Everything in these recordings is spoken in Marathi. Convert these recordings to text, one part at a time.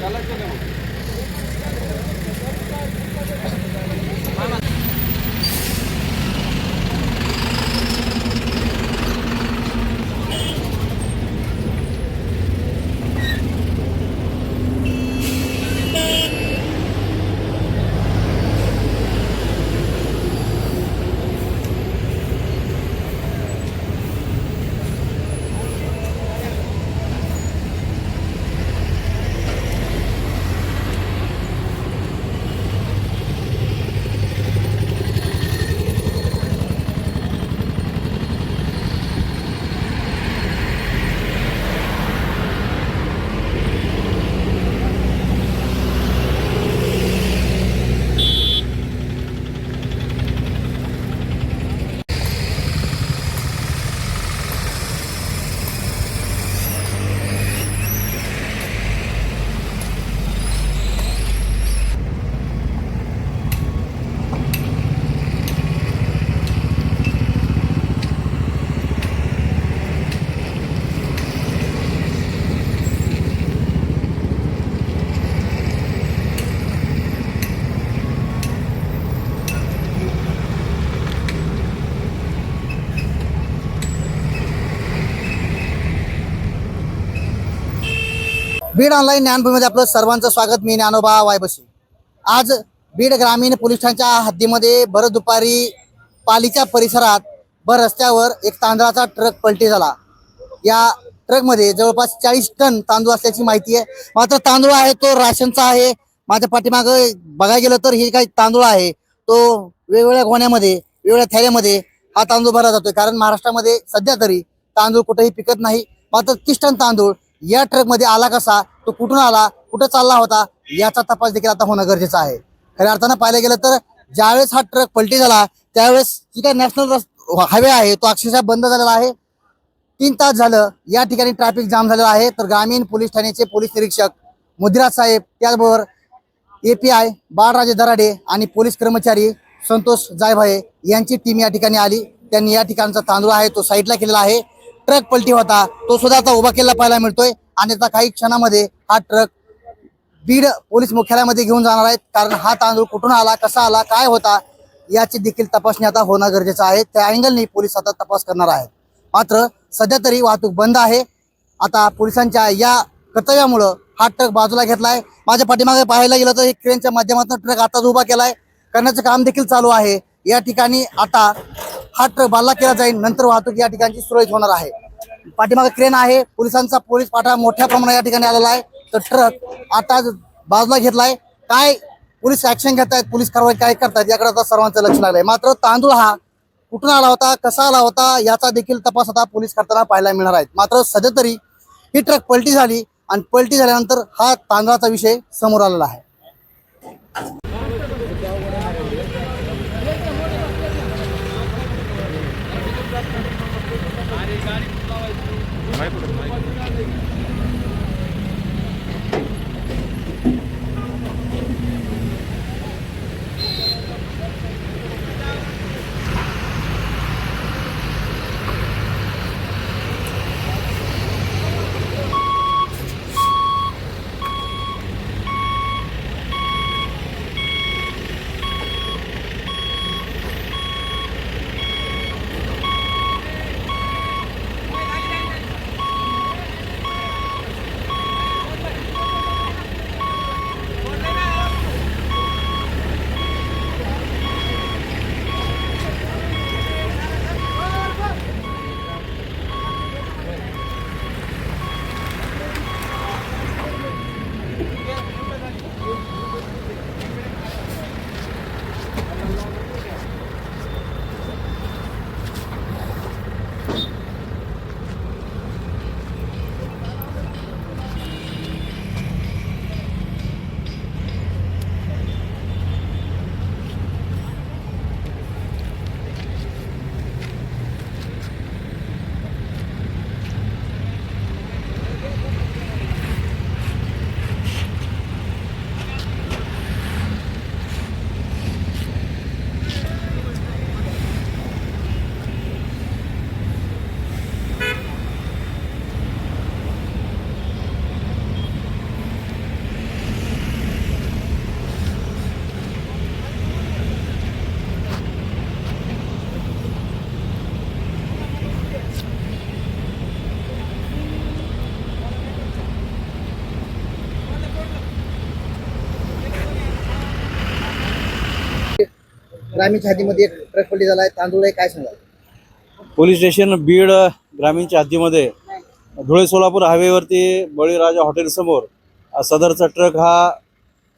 কালার কেমন? बीड ऑनलाईन ज्ञानभूमीमध्ये आपलं सर्वांचं स्वागत. मी ज्ञानोबा वायबशी. आज बीड ग्रामीण पोलीस ठाण्याच्या हद्दीमध्ये भर दुपारी पालीच्या परिसरात भर रस्त्यावर एक तांदळाचा ट्रक पलटी झाला. या ट्रकमध्ये जवळपास चाळीस टन तांदूळ असल्याची माहिती आहे. मात्र तांदूळ आहे तो राशनचा आहे. माझ्या पाठीमागं बघायला गेलं तर हे काही तांदूळ आहे. तो वेगवेगळ्या गोण्यामध्ये वेगवेगळ्या थैल्यामध्ये हा तांदूळ भरला जातोय. कारण महाराष्ट्रामध्ये सध्या तरी तांदूळ कुठेही पिकत नाही. मात्र तीस टन तांदूळ या ट्रकमध्ये आला कसा? तो कुठून आला? कुठं चालला होता? याचा तपास देखील आता होणं गरजेचं आहे. खऱ्या अर्थानं पाहायला गेलं तर ज्यावेळेस हा ट्रक पलटी झाला त्यावेळेस जी काय नॅशनल हायवे आहे तो अक्षरशः बंद झालेला आहे. तीन तास झालं या ठिकाणी ट्रॅफिक जाम झालेला आहे. तर ग्रामीण पोलीस ठाण्याचे पोलीस निरीक्षक मुदिराज साहेब त्याचबरोबर एपीआय बाळराजे दराडे आणि पोलीस कर्मचारी संतोष जायभाये यांची टीम या ठिकाणी आली. त्यांनी या ठिकाणचा तांदूळ आहे तो साईडला केलेला आहे. ट्रक पलटी होता. तो सुद्धा आता उभा केला पाहायला मिळतोय. आणि आता काही क्षणामध्ये हा ट्रक बीड पोलीस मुख्यालयामध्ये घेऊन जाणार आहेत कारण हा तांदूळ कुठून आला कसा आला काय होता याची देखील तपासणी आता होणं गरजेचं आहे. त्या अँगलने पोलीस आता तपास करणार आहेत. मात्र सध्या तरी वाहतूक बंद आहे. आता पोलिसांच्या या कर्तव्यामुळं हा ट्रक बाजूला घेतलाय. माझ्या पाठीमागे पाहायला गेलं तर एक क्रेनच्या माध्यमातून ट्रक आताच उभा केलाय. करण्याचं काम देखील चालू आहे. या ठिकाणी आता हा ट्रक बाल्ला केला जाईल. नंतर वाहतूक या ठिकाणची सुरळीत होणार आहे. पाठीमागे क्रेन आहे. पोलिसांचा पोलीस पाठा मोठ्या प्रमाणात या ठिकाणी आलेला आहे. तर ट्रक आता बाजूला घेतलाय. काय पोलीस ऍक्शन घेत आहेत पोलीस कारवाई काय करतात याकडे आता सर्वांचं लक्ष लागलंय. मात्र तांदूळ हा कुठून आला होता? कसा आला होता? याचा देखील तपास आता पोलीस करताना पाहायला मिळणार आहेत. मात्र सध्या तरी ही ट्रक पलटी झाली आणि पलटी झाल्यानंतर हा तांदळाचा विषय समोर आलेला आहे. गाडी लावायची? ग्रामीणच्या हद्दीमध्ये एक ट्रक पलटी झाला आहे. तांदूळ आहे काय सांगाल? पोलीस स्टेशन बीड ग्रामीणच्या हद्दीमध्ये धुळे सोलापूर हायवेवरती बळीराजा हॉटेलसमोर सदरचा ट्रक हा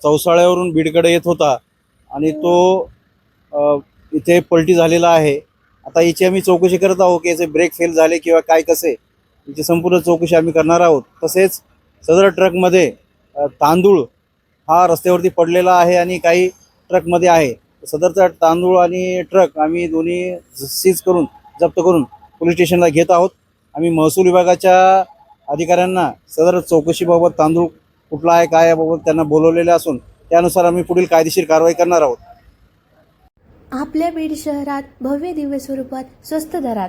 चौसाळ्यावरून बीडकडे येत होता आणि तो इथे पलटी झालेला आहे. आता याची आम्ही चौकशी करत आहोत की याचे ब्रेक फेल झाले किंवा काय कसे. याची संपूर्ण चौकशी आम्ही करणार आहोत. तसेच सदर ट्रकमध्ये तांदूळ हा रस्त्यावरती पडलेला आहे आणि काही ट्रकमध्ये आहे. सदरचा तांदूळ आणि ट्रक आम्ही दोन्ही सीज करून जप्त करून पोलीस स्टेशनला घेत आहोत. आम्ही महसूल विभागाच्या अधिकाऱ्यांना सदर चौकशीबाबत तांदूळ कुठला आहे काय याबाबत त्यांना बोलवलेले असून त्यानुसार आम्ही पुढील कायदेशीर कारवाई करणार आहोत. आपल्या बीड शहरात भव्य दिव्य स्वरूपात स्वस्त दरात